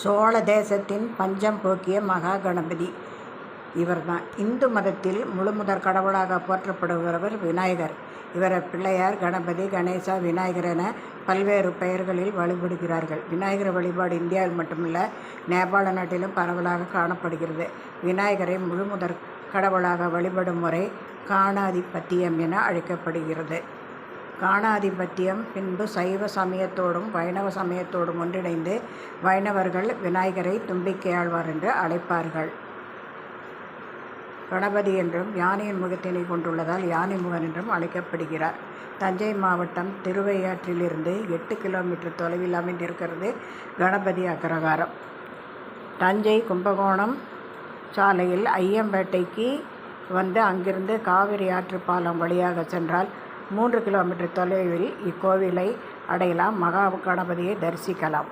சோழ தேசத்தின் பஞ்சம் போக்கிய மகா கணபதி இவர்தான். இந்து மதத்தில் முழுமுதற் கடவுளாக போற்றப்படுபவர் விநாயகர். இவரை பிள்ளையார் கணபதி கணேசா விநாயகர் என பல்வேறு பெயர்களில் வழிபடுகிறார்கள். விநாயகர் வழிபாடு இந்தியாவில் மட்டுமல்ல நேபாள நாட்டிலும் பரவலாக காணப்படுகிறது. விநாயகரை முழுமுதற் கடவுளாக வழிபடும் முறை காணாதிபத்தியம் என அழைக்கப்படுகிறது. காணாதிபத்தியம் பின்பு சைவ சமயத்தோடும் வைணவ சமயத்தோடும் ஒன்றிணைந்து வைணவர்கள் விநாயகரை தும்பிக்கையாழ்வார் என்று அழைப்பார்கள். கணபதி என்றும் யானையின் முகத்தினை கொண்டுள்ளதால் யானை முகன் என்றும் அழைக்கப்படுகிறார். தஞ்சை மாவட்டம் திருவையாற்றிலிருந்து எட்டு கிலோமீட்டர் தொலைவில் அமைந்திருக்கிறது கணபதி அக்ரகாரம். தஞ்சை கும்பகோணம் சாலையில் ஐயம்பேட்டைக்கு வந்து அங்கிருந்து காவிரி ஆற்று பாலம் வழியாக சென்றால் மூன்று கிலோமீட்டர் தொலைவில் இக்கோவிலை அடையலாம். மகா கணபதியை தரிசிக்கலாம்.